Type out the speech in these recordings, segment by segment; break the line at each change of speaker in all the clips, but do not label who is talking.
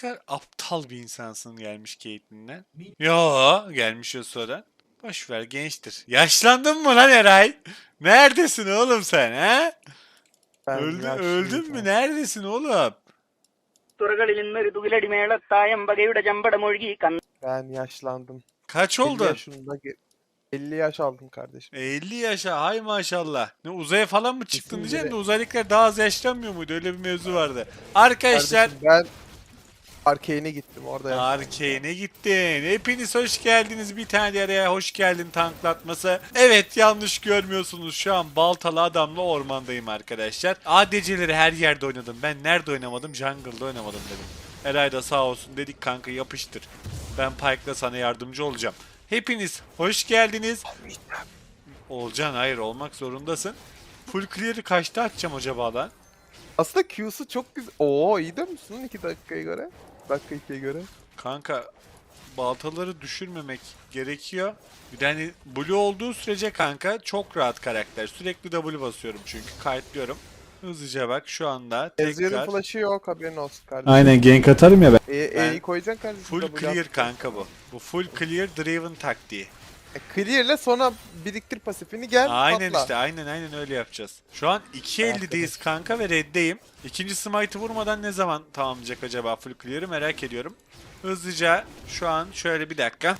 kadar aptal bir insansın gelmiş Caitlyn'den. Yo gelmiş o sonra. Boş ver gençtir. Yaşlandın mı lan Eray? Neredesin oğlum sen ha?
Ben
Öldün,
yaşlıyım
öldün mü?
ya.
Neredesin oğlum?
തുറകളിൽ നിന്നൊരു തുകിലടിമേളത്തായം വകയുടെ ചമ്പടമൊഴുകി കന്ന
Ben yaşlandım.
Kaç
50
oldun?
yaşında ge- 50 yaş aldım kardeşim.
50 yaşa hay maşallah. Ne uzaya falan mı çıktın
Kesin
diyeceksin de
bile.
uzaylıklar daha az yaşlanmıyor muydu? Öyle bir mevzu vardı. Arkadaşlar
Kardeşim ben Arkane'e gittim orada yaşlandım.
Arkane'e gittin. Hepiniz hoş geldiniz. Bir tane de araya hoş geldin tanklatması. Evet yanlış görmüyorsunuz. Şu an baltalı adamla ormandayım arkadaşlar. ADC'leri her yerde oynadım. Ben nerede oynamadım? Jungle'da oynamadım dedim. Eray da sağ olsun dedik kanka yapıştır. Ben Pyke'la sana yardımcı olacağım. Hepiniz hoş geldiniz. Olcan hayır olmak zorundasın. Full clear'ı kaçta atacağım acaba lan?
Aslında Q'su çok güzel. Oo iyi dönmüşsün lan 2 dakikaya göre. Dakika 2'ye göre.
Kanka baltaları düşürmemek gerekiyor. Bir de hani blue olduğu sürece kanka çok rahat karakter. Sürekli W basıyorum çünkü kayıtlıyorum. Hızlıca bak şu anda tekrar
flash'ı yok haberin olsun kardeşim.
Aynen gank atarım ya ben.
E,
Ben-
E'yi koyacaksın kardeşim.
full clear kanka bu. Bu full clear driven taktiği.
Clear'le sonra biriktir pasifini gel
Aynen
patla.
işte aynen aynen öyle yapacağız. Şu an 2.50'deyiz kanka ve reddeyim. İkinci smite'ı vurmadan ne zaman tamamlayacak acaba full clear'ı merak ediyorum. Hızlıca şu an şöyle bir dakika.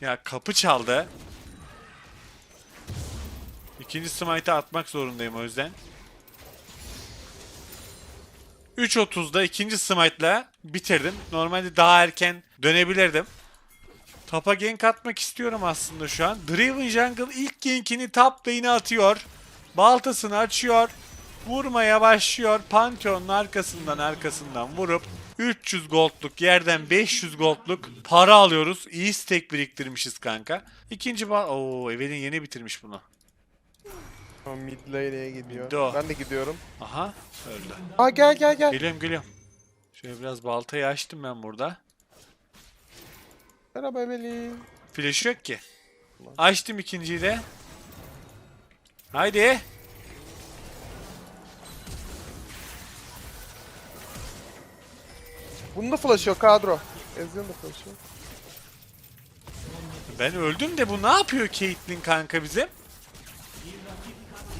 Ya kapı çaldı. İkinci smite'ı atmak zorundayım o yüzden. 3.30'da ikinci smite'la bitirdim. Normalde daha erken dönebilirdim. Tapa gank atmak istiyorum aslında şu an. Draven Jungle ilk gankini top lane'e atıyor. Baltasını açıyor. Vurmaya başlıyor. Pantheon'un arkasından arkasından vurup 300 goldluk yerden 500 goldluk para alıyoruz. İyi stack biriktirmişiz kanka. İkinci bal... Oo Evelyn yeni bitirmiş bunu.
O Mid lane'e gidiyor.
Mid o.
Ben de gidiyorum.
Aha öldü.
Aa gel gel gel.
Geliyorum geliyorum. Şöyle biraz baltayı açtım ben burada.
Merhaba Evelyn.
Flash yok ki. Açtım ikinciyi de. Haydi.
Bunun da flash yok kadro. Ezreal'ın da flash yok.
Ben öldüm de bu ne yapıyor Caitlyn kanka bizim?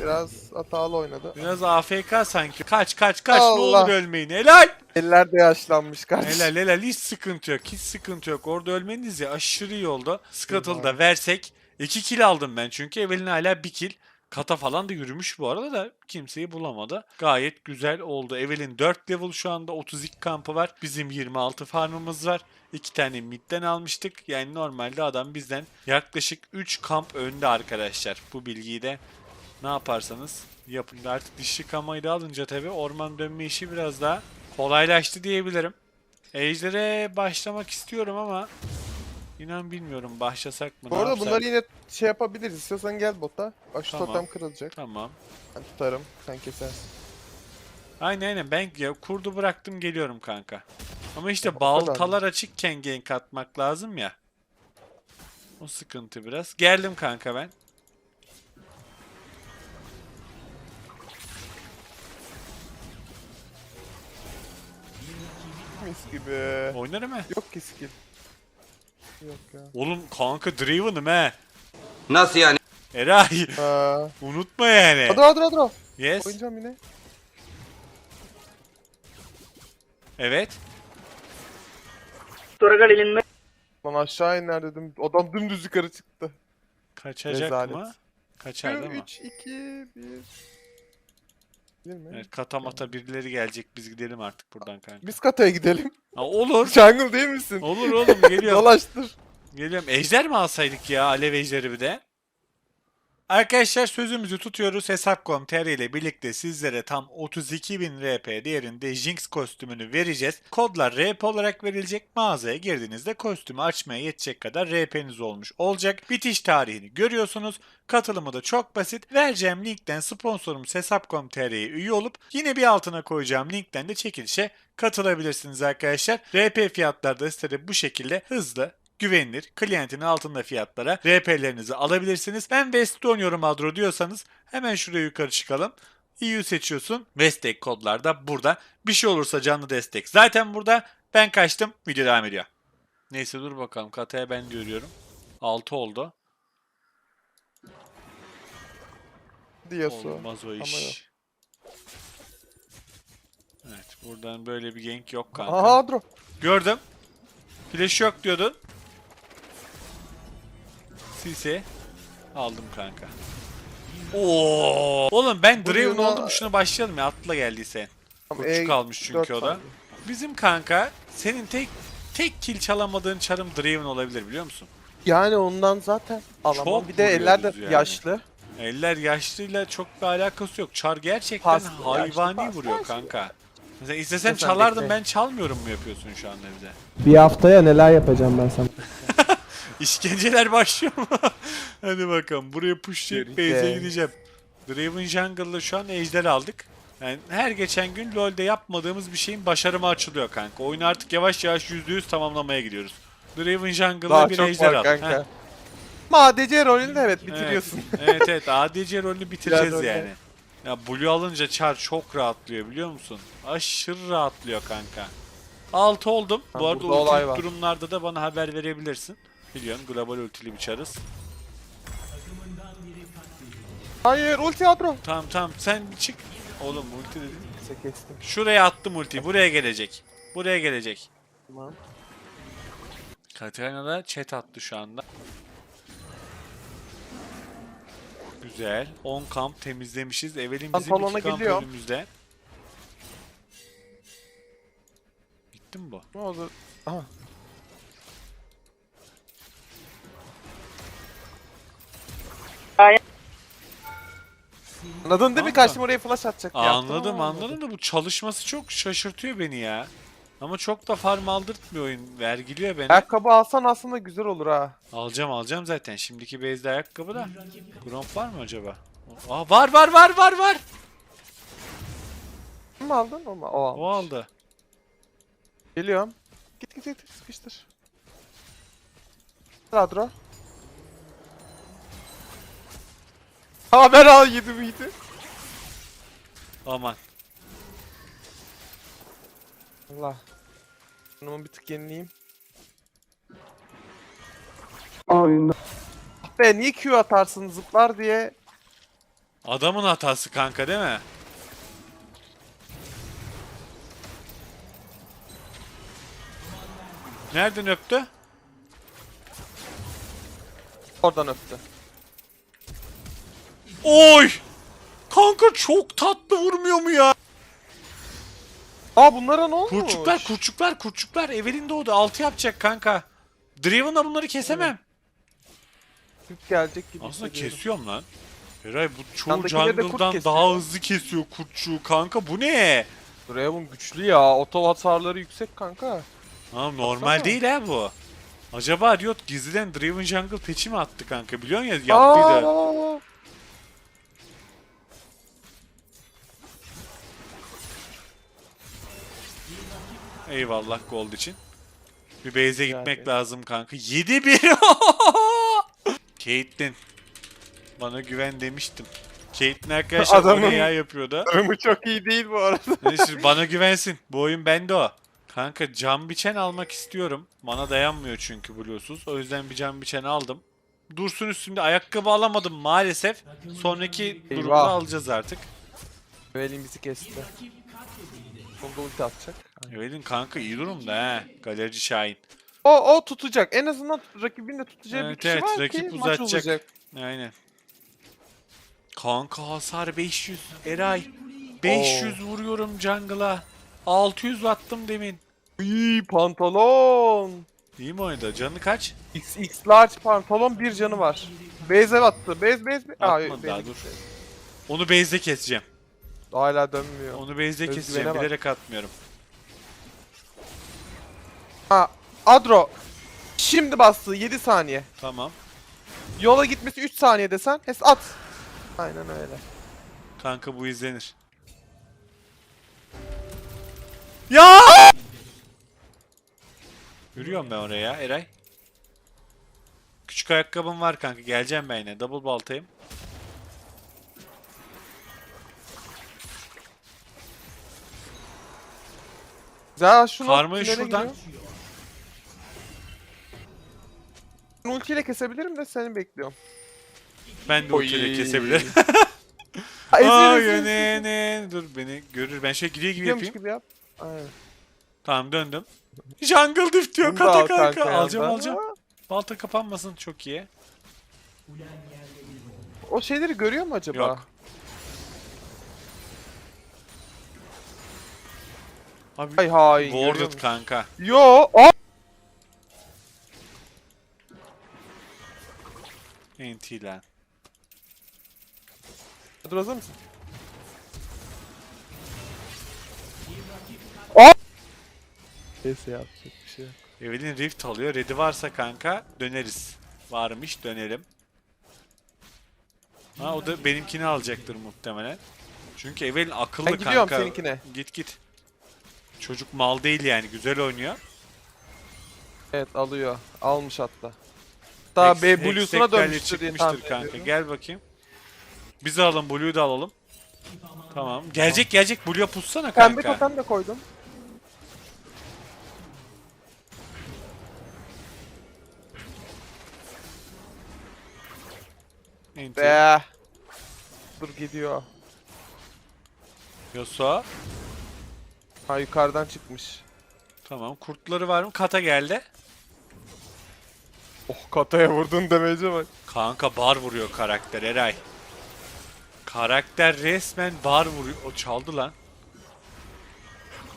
Biraz hatalı oynadı.
Biraz AFK sanki. Kaç kaç kaç ne
Allah.
olur ölmeyin. Helal.
Eller de yaşlanmış kardeşim.
Helal helal hiç sıkıntı yok. Hiç sıkıntı yok. Orada ölmeniz ya aşırı iyi oldu. Scuttle'ı da versek. 2 kill aldım ben çünkü. Evelyn hala 1 kill. Kata falan da yürümüş bu arada da kimseyi bulamadı. Gayet güzel oldu. Evelyn 4 level şu anda 32 kampı var. Bizim 26 farmımız var. 2 tane midden almıştık. Yani normalde adam bizden yaklaşık 3 kamp önde arkadaşlar. Bu bilgiyi de ne yaparsanız yapın. Artık dişli kamayı da alınca tabi orman dönme işi biraz daha kolaylaştı diyebilirim. Ejder'e başlamak istiyorum ama inan bilmiyorum başlasak mı
Bu arada bunları yine şey yapabiliriz. İstiyorsan gel bota. Bak şu
Tamam.
totem kırılacak.
Tamam.
Ben tutarım. Sen kesersin.
Aynen aynen ben ya, kurdu bıraktım geliyorum kanka. Ama işte
kadar
baltalar açıkken gank atmak lazım ya. O sıkıntı biraz. Geldim kanka ben.
Mis gibi.
Oynarım he.
Yok ki skill. Yok ya.
Oğlum kanka Draven'ım he.
Nasıl yani?
Eray unutma yani.
Hadi hadi hadi. hadi.
Yes.
Oynayacağım yine.
Evet.
Durgal ilinme.
Lan aşağı iner dedim. Adam dümdüz yukarı çıktı.
Kaçacak
Rezalet.
mı? Kaçar değil mi?
3, 2, 1. Değil mi?
Evet, katamata birileri gelecek biz gidelim artık buradan kanka.
Biz kataya gidelim.
Ha, olur.
Jungle değil misin?
Olur oğlum geliyorum.
Dolaştır.
Geliyorum. Ejder mi alsaydık ya? Alev ejderi bir de. Arkadaşlar sözümüzü tutuyoruz. Hesap.com.tr ile birlikte sizlere tam 32.000 RP değerinde Jinx kostümünü vereceğiz. Kodlar RP olarak verilecek. Mağazaya girdiğinizde kostümü açmaya yetecek kadar RP'niz olmuş olacak. Bitiş tarihini görüyorsunuz. Katılımı da çok basit. Vereceğim linkten sponsorumuz Hesap.com.tr'ye üye olup yine bir altına koyacağım linkten de çekilişe katılabilirsiniz arkadaşlar. RP fiyatları da sitede bu şekilde hızlı, güvenilir, klientin altında fiyatlara RP'lerinizi alabilirsiniz. Ben West'te oynuyorum Adro diyorsanız hemen şuraya yukarı çıkalım. EU seçiyorsun. Destek kodlar da burada. Bir şey olursa canlı destek. Zaten burada. Ben kaçtım. Video devam ediyor. Neyse dur bakalım. Kataya ben görüyorum. 6 oldu.
Diyorsun.
Olmaz o iş. Evet buradan böyle bir gank yok kanka.
Aha Adro.
Gördüm. Flash yok diyordun. Sisi. Aldım kanka. Oo. Oğlum ben
Bu
Draven
Yuna-
oldum şuna başlayalım ya atla geldiyse.
Tamam, e,
kalmış çünkü o da. Bizim kanka senin tek tek kill çalamadığın çarım Draven olabilir biliyor musun?
Yani ondan zaten alamam.
Çok
bir de eller de
yani.
yaşlı.
Eller yaşlıyla çok bir alakası yok. Çar gerçekten
Paslı,
hayvani
yaşlı,
vuruyor
paslı.
kanka. Mesela istesem çalardım
bekle.
ben çalmıyorum mu yapıyorsun şu an evde?
Bir haftaya neler yapacağım ben sana.
İşkenceler başlıyor mu? Hadi bakalım buraya pushlayıp base'e gideceğim. Draven Jungle'la şu an ejder aldık. Yani her geçen gün LoL'de yapmadığımız bir şeyin başarımı açılıyor kanka. Oyunu artık yavaş yavaş %100 tamamlamaya gidiyoruz. Draven Jungle'la
Daha
bir
çok
ejder
var
al.
kanka.
Heh.
ADC rolünde evet bitiriyorsun.
Evet evet, evet ADC rolünü bitireceğiz
öyle.
yani. Ya Blue alınca Char çok rahatlıyor biliyor musun? Aşırı rahatlıyor kanka. 6 oldum.
Ha,
Bu arada
var.
durumlarda da bana haber verebilirsin. Biliyorsun global ultili bir çarız.
Hayır ulti Adro.
Tamam tamam sen bir çık. Oğlum ulti dedim.
Neyse kestim.
Şuraya attım ultiyi. Buraya gelecek. Buraya gelecek.
Tamam.
Katarina da chat attı şu anda. Güzel. 10 kamp temizlemişiz. Evelin bizim
Pantolona
2 kamp
geliyor.
önümüzde. Bitti mi bu?
Ne oldu? Aha. Anladın değil mi?
Kanka.
Kaçtım oraya flash atacak. Yaptım
anladım
ama
anladım da bu çalışması çok şaşırtıyor beni ya. Ama çok da farm aldırtmıyor oyun. Vergiliyor beni.
Ayakkabı alsan aslında güzel olur ha.
Alacağım alacağım zaten. Şimdiki base'de ayakkabı da. Gromp var mı acaba? Aa, var var var var var.
Kim mi aldın? O, mu? o almış.
O aldı.
Geliyorum. Git git git sıkıştır. Radro. Haber al yedi miydi?
Aman.
Allah. Şunu bir tık yenileyim.
Aynen.
Be niye Q atarsın zıplar diye.
Adamın hatası kanka değil mi? Nereden öptü?
Oradan öptü.
Oy! Kanka çok tatlı vurmuyor mu ya?
Aa bunlara ne olmuş?
Kurçuklar, kurçuklar, kurçuklar. Evelin doğdu. 6 yapacak kanka. Draven'la bunları kesemem.
Süt gelecek gibi
Aslında
hissediyorum.
kesiyorum lan. Eray bu çoğu
Yandakileri de kurt
jungle'dan
kesiyor.
daha hızlı kesiyor kurtçuğu kanka. Bu ne?
Draven güçlü ya. Oto hasarları yüksek kanka.
Ha, normal
Baksana.
değil ha bu. Acaba Riot gizliden Draven Jungle patch'i mi attı kanka? Biliyorsun ya yaptıydı.
Aa!
Eyvallah gold için. Bir base'e gitmek
ederim.
lazım kanka. 7-1. Caitlyn. Bana güven demiştim. Caitlyn arkadaşlar
Adamın-
ya yapıyordu.
Durumu çok iyi değil bu arada.
Neyse bana güvensin. Bu oyun bende o. Kanka cam biçen almak istiyorum. Bana dayanmıyor çünkü Blue'suz. O yüzden bir cam biçen aldım. Dursun üstünde ayakkabı alamadım maalesef. Sonraki durumda alacağız artık.
Evelin bizi kesti. Sonunda ulti atacak.
Evelin kanka iyi durumda he. Galerici Şahin.
O o tutacak. En azından rakibin de tutacağı bir
Evet,
kişi
evet,
var
rakip
ki maç
uzatacak.
olacak.
Aynen. Kanka hasar 500. Eray. 500 vuruyorum jungle'a. 600 attım demin.
İyi pantolon.
İyi mi oynadı? Canı kaç?
X, X large pantolon bir canı var. Ev attı. Base base. base. Aa,
Atmadı daha, dur. Onu base'de keseceğim.
Hala dönmüyor.
Onu base'de
Özgüvene
keseceğim.
bak.
Bilerek atmıyorum.
Ha Adro. Şimdi bastı 7 saniye.
Tamam.
Yola gitmesi 3 saniye desen. Hes at. Aynen öyle.
Kanka bu izlenir. Ya! Yürüyorum ben oraya ya Eray. Küçük ayakkabım var kanka. Geleceğim ben yine. Double baltayım.
Ya şunu
Karmayı
tünele
şuradan.
giriyor. Ben ultiyle kesebilirim de seni bekliyorum.
Ben de
Oy.
ultiyle kesebilirim.
Ha,
Ay
ezil.
ne ne. Dur beni görür. Ben şöyle gidiyor gibi
Gidiyormuş
yapayım.
gibi yap. Aynen.
Tamam döndüm. Jungle diff diyor
Bunu da
kata
al
kanka.
kanka
alacağım
yandan.
alacağım. Balta kapanmasın çok iyi.
O şeyleri görüyor mu acaba?
Yok. Abi
Ay hain.
warded kanka.
Yo. Aa!
NT lan.
Dur hazır mısın? Aa! Neyse yapacak bir şey yok.
Evelyn Rift alıyor. Red'i varsa kanka döneriz. Varmış dönelim. Ha o da benimkini alacaktır muhtemelen. Çünkü Evelyn akıllı
Ben gidiyorum
kanka.
seninkine.
Git git. Çocuk mal değil yani güzel oynuyor.
Evet alıyor. Almış hatta. Daha B Blue'suna dönmüştür diye
çıkmıştır
tahmin
kanka.
ediyorum.
Gel bakayım. Biz alalım Blue'yu da alalım. Tamam. Gelecek gelecek Blue'ya pussana
Pembe
kanka.
totem de koydum.
NT.
Be. Dur gidiyor.
Yasuo.
Ha yukarıdan çıkmış.
Tamam. Kurtları var mı? Kata geldi.
Oh kataya vurdun demece bak.
Kanka bar vuruyor karakter Eray. Karakter resmen bar vuruyor. O çaldı lan.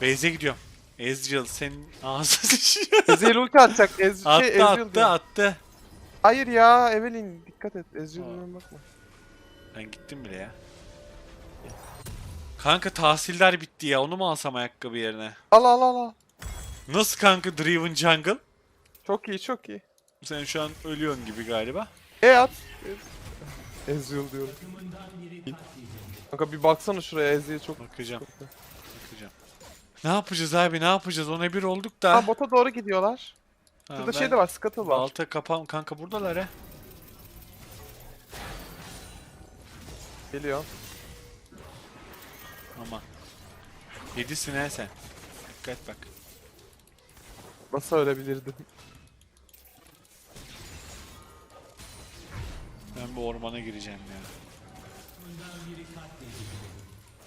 Beyze gidiyorum. Ezreal senin ağzını şişiyor.
Ezreal ulti atacak. Ez şey,
attı
Ezreal
attı
diyor.
attı.
Hayır ya Evelyn dikkat et. Ezreal'ına bakma.
Ben gittim bile ya. Kanka tahsildar bitti ya. Onu mu alsam ayakkabı yerine?
Al al al al.
Nasıl kanka Driven Jungle?
Çok iyi çok iyi.
Sen şu an ölüyorsun gibi galiba.
E at. Ezreal diyorum. Kanka bir baksana şuraya Ezreal çok...
Bakacağım. Bakacağım. Ne yapacağız abi ne yapacağız? Ona bir olduk da.
Ha bota doğru gidiyorlar.
Ha,
Şurada
ben
şey de var, scuttle var.
Balta kapan kanka buradalar he.
Geliyor.
Ama. Yedisin he sen. Dikkat bak.
Nasıl ölebilirdim?
Ben bu ormana gireceğim ya.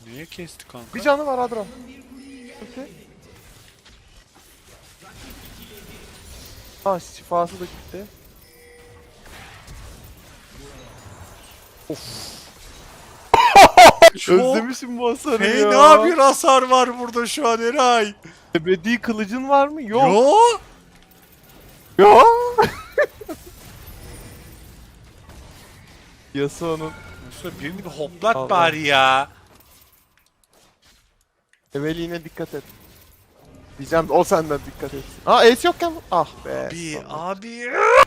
Niye kesti kanka?
Bir canı var Adro. Okey. Ha şifası da gitti.
Çok-
Özlemişim bu hasarı
Hey
ya.
ne yapıyor hasar var burada şu an Eray?
Ebedi kılıcın var mı? Yok.
Yo.
Yo. Yasuo'nun
Mustafa birini bir hoplat
Allah.
bari ya.
Evelyn'e dikkat et. Diyeceğim o senden dikkat etsin. Aa ace yokken ah be.
Abi abi.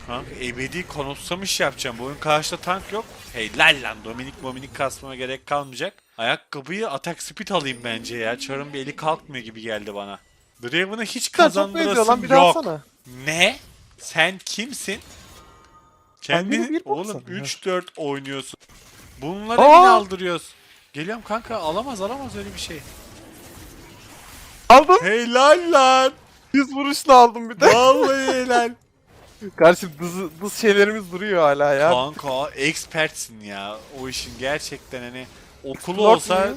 Kanka ebedi konutsamış yapacağım. Bu oyun karşıda tank yok. Helal lan Dominik Mominik kasmama gerek kalmayacak. Ayakkabıyı atak speed alayım bence ya. Çarın bir eli kalkmıyor gibi geldi bana. Draven'ı hiç
benziyor lan
kazandırasım
bir daha
yok.
alsana.
Ne? Sen kimsin? Kendini
bir
oğlum
sana.
3-4 oynuyorsun. Bunları
Aa!
yine aldırıyoruz. Geliyorum kanka alamaz alamaz öyle bir şey.
Aldın.
Helal lan.
100 vuruşla aldım bir de.
Vallahi helal.
Karşı dız, dız şeylerimiz duruyor hala ya.
Kanka expertsin ya. O işin gerçekten hani okulu
Flört
olsa?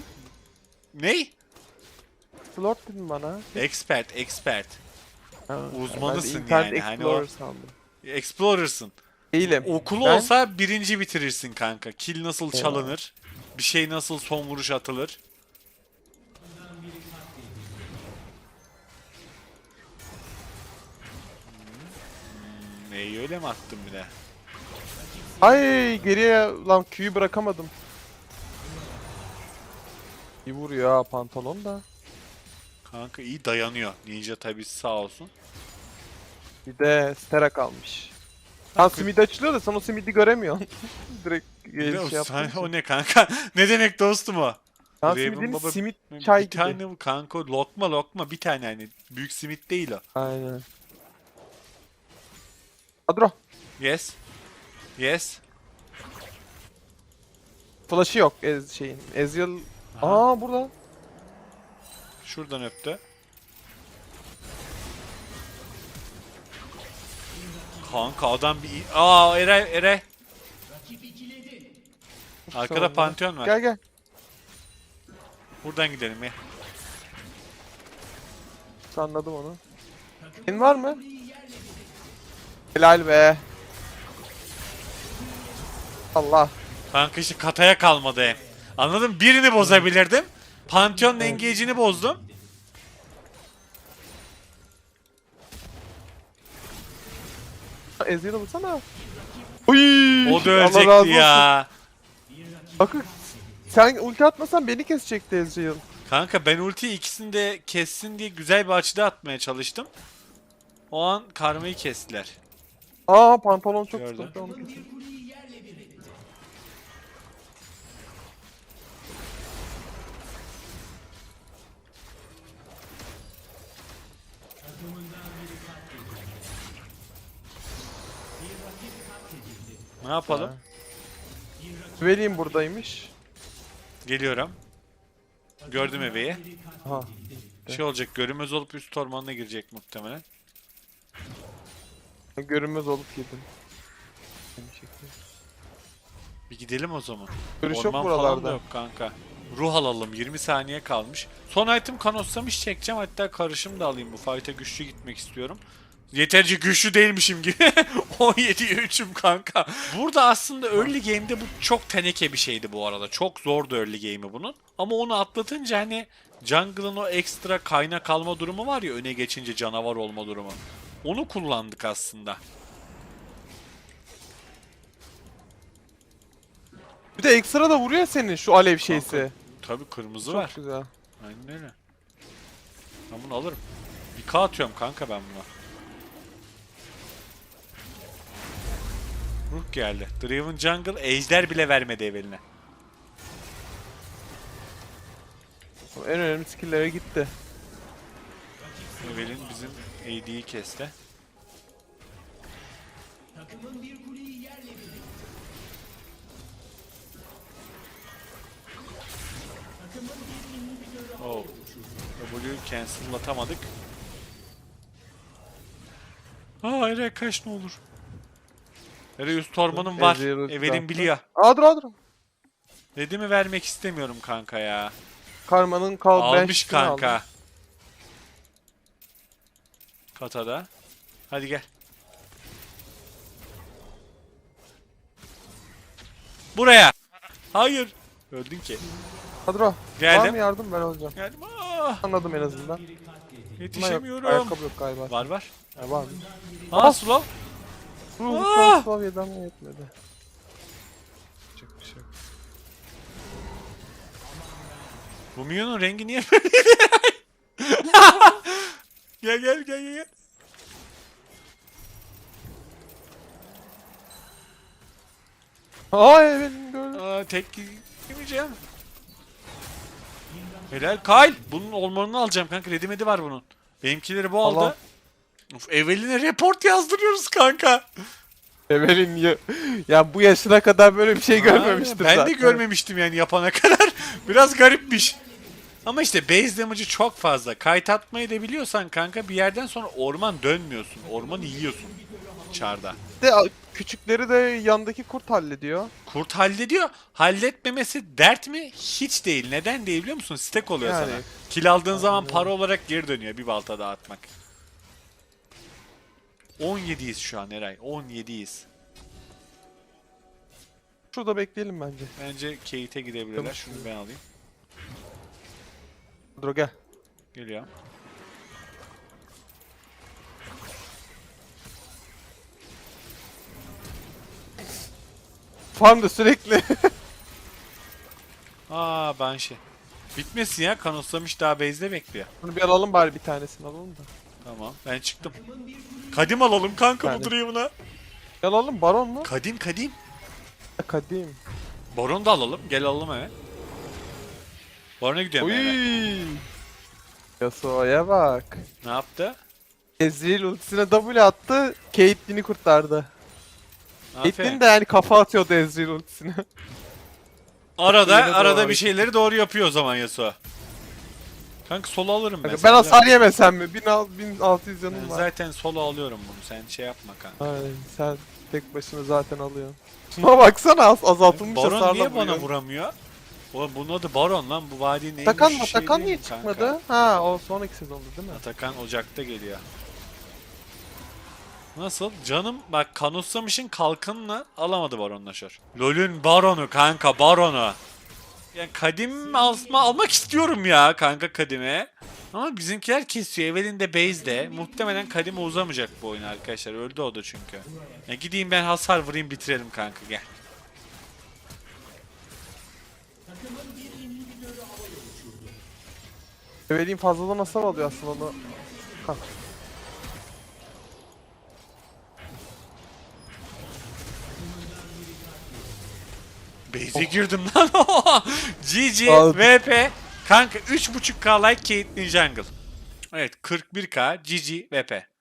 Ney?
Flört dedin bana.
Expert, expert.
Ha,
Uzmanısın
ben
yani, hani
Explorer
o-
sandım.
Explorer'sın.
Değilim.
Okulu
Ben-
olsa birinci bitirirsin kanka. Kill nasıl çalınır? Bir şey nasıl son vuruş atılır? Neyi öyle mi attım bir de?
Ay geriye lan Q'yu bırakamadım. İyi vuruyor ha pantolon da.
Kanka iyi dayanıyor. Ninja tabi sağ olsun.
Bir de Stera kalmış. Ha simid açılıyor da sen o simidi göremiyorsun. Direkt
de
el
o,
şey yaptın.
o ne kanka? ne demek dostum o? Raven
simidin
Baba
simit çay
bir
gibi.
tane kanka lokma lokma bir tane hani büyük simit değil o.
Aynen. Adro.
Yes. Yes.
Flash'ı yok Ez şeyin. Ezreal...
Aha.
Aa burada.
Şuradan öptü. Kanka adam bir... Aa Eray Eray. Arkada pantheon var.
Gel gel.
Buradan gidelim ya.
Anladım onu. Senin var mı? Helal be. Allah.
Kanka işte kataya kalmadı hem. Anladın? Birini bozabilirdim. Pantheon engage'ini bozdum.
Ezreal'a vursana. Uy.
O da ölecekti ya.
Bakın sen ulti atmasan beni kesecekti Ezreal.
Kanka ben ultiyi ikisini de kessin diye güzel bir açıda atmaya çalıştım. O an karmayı kestiler.
Aa pantolon çok
Gördüm.
sıkıntı onu kesin.
Ne yapalım?
Vereyim buradaymış.
Geliyorum. Gördüm eveyi.
Aha.
Şey olacak görünmez olup üst ormanına girecek muhtemelen.
Görünmez olup şekilde.
Bir gidelim o zaman.
Görüş yok
Orman falan da
buralarda.
yok kanka. Ruh alalım 20 saniye kalmış. Son item kanoslamış çekeceğim hatta karışım da alayım bu fight'a güçlü gitmek istiyorum. Yeterince güçlü değilmişim gibi. 17'ye 3'üm kanka. Burada aslında early game'de bu çok teneke bir şeydi bu arada. Çok zordu early game'i bunun. Ama onu atlatınca hani jungle'ın o ekstra kaynak alma durumu var ya öne geçince canavar olma durumu. Onu kullandık aslında.
Bir de ekstra da vuruyor senin şu alev şeysi.
Tabii kırmızı
Çok
var.
güzel.
Aynen öyle. Ben bunu alırım. Bir K atıyorum kanka ben buna. Ruh geldi. Draven Jungle ejder bile vermedi eveline.
En önemli skill'lere gitti.
Evelin bizim AD'yi kesti. Oh. W cancel'latamadık. Aa hayır kaç ne olur. Nereye üst ormanım var.
Ezreal'ı
Evelin biliyor.
Aa dur.
Redimi vermek istemiyorum kanka ya.
Karma'nın kal
Almış
bench'ini
kanka. Katada. Hadi gel. Buraya. Hayır. Öldün ki.
Hadi dur. Var mı
Geldim.
yardım ben olacağım.
Geldim. Ah,
Anladım en azından. Buna yok.
yetişemiyorum.
Ayakkabı yok galiba.
Var var.
Ha, var mı?
Aa slow.
Ruh
Aa!
son yedi ama yetmedi. Çok bir şey yok.
Bu minyonun rengi niye böyle? gel gel gel gel.
Aa evet gördüm.
Aa, tek yemeyeceğim. Helal Kyle. Bunun ormanını alacağım kanka. Redimedi var bunun. Benimkileri bu aldı.
Allah.
Uf, Eveline report yazdırıyoruz kanka.
Evelin ya, ya bu yaşına kadar böyle bir şey görmemiştim
Ben
zaten.
de görmemiştim yani yapana kadar. Biraz garipmiş. Ama işte base damage'ı çok fazla. Kayıt atmayı da biliyorsan kanka bir yerden sonra orman dönmüyorsun. Ormanı yiyorsun. Çarda.
De, küçükleri de yandaki kurt hallediyor.
Kurt hallediyor. Halletmemesi dert mi? Hiç değil. Neden değil biliyor musun? Stack oluyor
Yani.
sana. Kill aldığın zaman para olarak geri dönüyor bir balta daha atmak. 17'yiz şu an Eray. 17'yiz.
Şurada bekleyelim bence.
Bence Kate'e gidebilirler. Şunu ben alayım.
Dur gel.
Geliyor.
Farmda sürekli.
Aa Banshee. Bitmesin ya. Kanoslamış daha base'de bekliyor.
Bunu bir alalım bari bir tanesini alalım da.
Tamam. Ben çıktım. Kadim alalım kanka bu
Kadim.
Draven'a.
Bir alalım baron mu?
Kadim kadim.
Kadim.
Baron da alalım. Gel alalım hemen. Baron'a gidiyorum hemen.
Uy. Yasuo'ya bak.
Ne yaptı?
Ezreal ultisine W attı. Caitlyn'i kurtardı.
Aferin.
De yani kafa atıyordu Ezreal ultisine.
Arada
Yine
arada bir şeyleri doğru yapıyor o zaman Yasuo. Kanka solo alırım ben.
ben hasar yemesem mi? 1600
Ben
canım var.
zaten solo alıyorum bunu. Sen şey yapma kanka.
Aynen sen tek başına zaten alıyorsun. Şuna baksana az azaltılmış
Baron
hasarla
niye bana
vuruyor.
vuramıyor? Oğlum bunun adı Baron lan. Bu vadinin en
Atakan
güçlü şey
Atakan
değil
niye
mi kanka?
çıkmadı? Ha o sonraki sezonda değil mi?
Atakan Ocak'ta geliyor. Nasıl? Canım bak Kanutsamış'ın kalkanını alamadı Baron Nashor. LoL'ün Baron'u kanka Baron'u. Yani kadim alma, almak istiyorum ya kanka kadime. Ama bizimkiler kesiyor. Evelyn de base'de. Muhtemelen kadime uzamayacak bu oyun arkadaşlar. Öldü o da çünkü. Ya gideyim ben hasar vurayım bitirelim kanka gel.
Evelyn fazladan hasar alıyor aslında. Hah.
Base'e girdim lan. GG
Al.
VP. Kanka 3.5k like Caitlyn Jungle. Evet 41k GG VP.